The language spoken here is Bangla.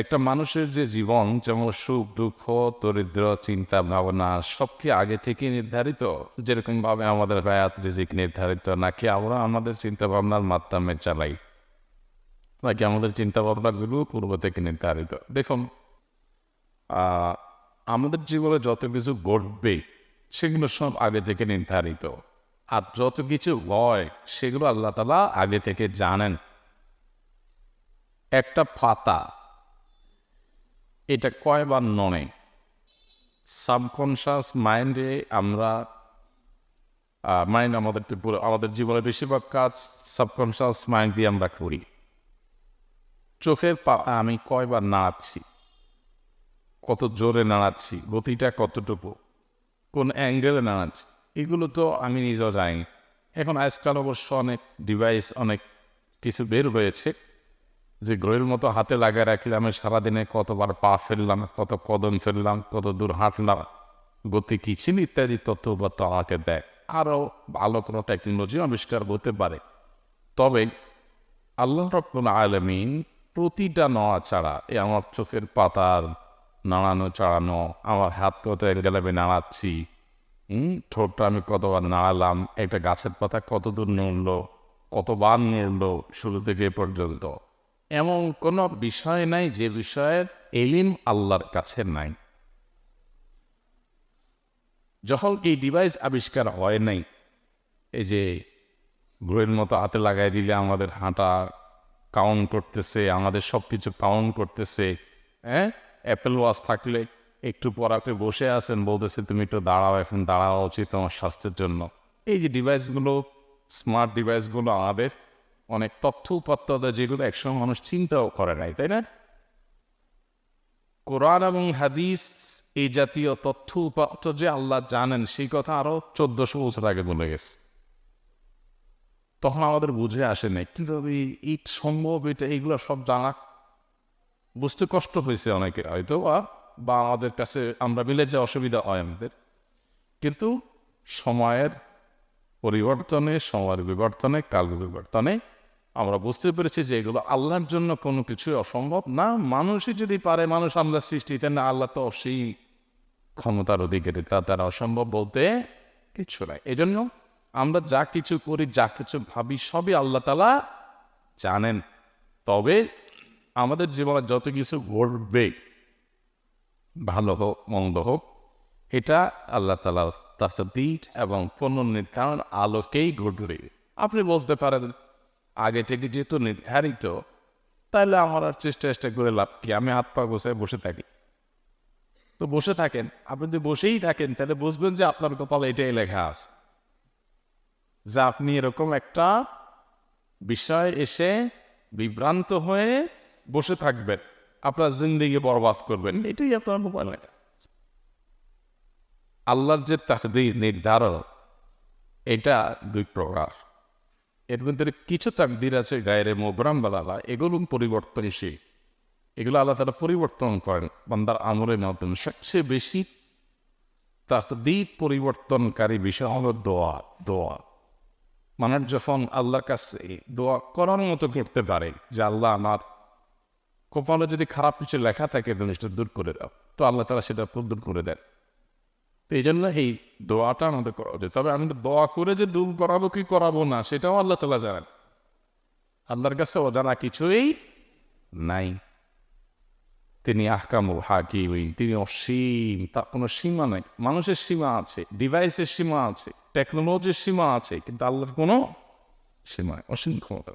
একটা মানুষের যে জীবন, যেমন সুখ, দুঃখ, দরিদ্র, চিন্তা, ভাবনা সব কি আগে থেকে নির্ধারিত। যেরকম ভাবে আমাদের হায়াত রিজিক নির্ধারিত, নাকি আমরা আমাদের চিন্তা ভাবনার মাধ্যমে চালাই? নাকি আমাদের চিন্তা ভাবনাগুলো পূর্ব থেকে নির্ধারিত? দেখুন আমাদের জীবনে যত কিছু ঘটবে, সেগুলো সব আগে থেকে নির্ধারিত। আর যত কিছু হয়, সেগুলো আল্লাহ তালা আগে থেকে জানেন। একটা পাতা এটা কয়বার নড়ে? সাবকনশাস মাইন্ডে আমরা মাইন্ড আমাদেরকে পুরো, আমাদের জীবনের বেশিরভাগ কাজ সাবকনশাস মাইন্ড দিয়ে আমরা করি। চোখের পাতা আমি কয়বার নাড়াচ্ছি? কত জোরে নাড়াচ্ছি? গতিটা কতটুকু? কোন অ্যাঙ্গেলে নাড়াচ্ছি? এগুলো তো আমি নিজেও জানি। এখন আজকাল অবশ্য অনেক ডিভাইস অনেক কিছু বের হয়েছে। যে গ্রহের মতো হাতে লাগায় রাখলে আমি সারাদিনে কতবার পা ফেললাম, কত কদম ফেললাম, কত দূর হাঁটলাম, গতি কি ছিল ইত্যাদি তথ্য উপাত্ত আমাকে দেয় আরও ভালো কোনো টেকনোলজি আবিষ্কার হতে পারে। তবে আল্লাহ রব্বুল আলমিন প্রতিটা নড়া ছাড়া এই আমার চোখের পাতার নাড়ানো চাড়ানো, আমার হাত কত গেলে আমি নাড়াচ্ছি ঠোঁটটা আমি কতবার নাড়ালাম, একটা গাছের পাতা কত দূর নড়লো, কতবার নড়লো, শুরু থেকে এ পর্যন্ত। এমন কোনো বিষয় নাই যে বিষয়ের এলিম আল্লাহর কাছে নাই। যখন এই ডিভাইস আবিষ্কার হয় নাই, এই যে গ্রহের মতো হাতে লাগাই দিলে আমাদের হাঁটা কাউন্ট করতেছে, আমাদের সব কিছু কাউন্ট করতেছে হ্যাঁ? অ্যাপেল ওয়াচ থাকলে একটু পর আপনি বসে আছেন, বলতেছে, তুমি একটু দাঁড়াও, এখন দাঁড়াও উচিত তোমার স্বাস্থ্যের জন্য। এই যে ডিভাইসগুলো স্মার্ট ডিভাইসগুলো আমাদের অনেক তথ্য উপাত্ত যেগুলো একসময় মানুষ চিন্তাও করে নাই, তাই না? কোরআন এবং হাদিস এই জাতীয় তথ্য উপাত্ত যে আল্লাহ জানেন, সেই কথা আরও চোদ্দশো বছর আগে বলে গেছে। তখন আমাদের বুঝে আসে নাই, কীভাবে ইট সম্ভব, এটা এইগুলো সব জানা বুঝতে কষ্ট হয়েছে অনেকের হয়তো বা আমাদের কাছে আমরা মিলে যে অসুবিধা হয় আমাদের। কিন্তু সময়ের পরিবর্তনে, সময়ের বিবর্তনে কাল বিবর্তনে আমরা বুঝতে পেরেছি যে এগুলো আল্লাহর জন্য কোনো কিছুই অসম্ভব না। মানুষই যদি পারে, মানুষ আমরা সৃষ্টি না? আল্লাহ তো সেই ক্ষমতার অধিকারী, তা তারা অসম্ভব বলতে কিছু নাই। এই জন্য আমরা যা কিছু করি, যা কিছু ভাবি, সবই আল্লাহ তালা জানেন। তবে আমাদের জীবনে যত কিছু ঘটবে, ভালো হোক, মন্দ হোক, এটা আল্লাহ তালার তাকদির এবং পুনর্নির্ধারণ আলোকেই ঘটবে। আপনি বলতে পারেন আগে থেকে যেহেতু নির্ধারিত, তাহলে আমার আর চেষ্টা চেষ্টা করে লাভ কি? আমি হাত পা গোছায় বসে থাকি। তো বসে থাকেন। আপনি যদি বসেই থাকেন, তাহলে বুঝবেন যে আপনার কপালে এটাই লেখা আছে। যে আপনি এরকম একটা বিষয় এসে বিভ্রান্ত হয়ে বসে থাকবেন। আপনার জিন্দিগি বরবাদ করবেন। এটাই আপনার মোবাইল লেখা আল্লাহর যে তাকদির নির্ধারণ, এটা দুই প্রকার। এর ভিতরে কিছু তাকদির আছে, গায়ের মোবরাম বালালা এগুলো পরিবর্তনশীল। এগুলো আল্লাহ তারা পরিবর্তন করেন, বান্দার আমলের মাধ্যমে। সবচেয়ে বেশি তাকদির পরিবর্তনকারী বিষয় হলো দোয়া দোয়া। মানুষ যখন আল্লাহর কাছে দোয়া করার মতো করতে পারে যে, আল্লাহ, আমার কপালে যদি খারাপ কিছু লেখা থাকে, জিনিসটা দূর করে দাও। তো আল্লাহ তারা সেটা দূর করে দেন। এই জন্য এই দোয়াটা আমাদের করা উচিত তবে আমি দোয়া করে যে দূর করাবো কি করাবো না, সেটাও আল্লাহ তালা জানেন। আল্লাহর কাছে অজানা কিছুই নাই। তিনি আহকামুল হাকিমিন, তিনি অসীম তার কোনো সীমা নাই। মানুষের সীমা আছে, ডিভাইসের সীমা আছে, টেকনোলজির সীমা আছে, কিন্তু আল্লাহর কোনো সীমা অসীম ক্ষমতা।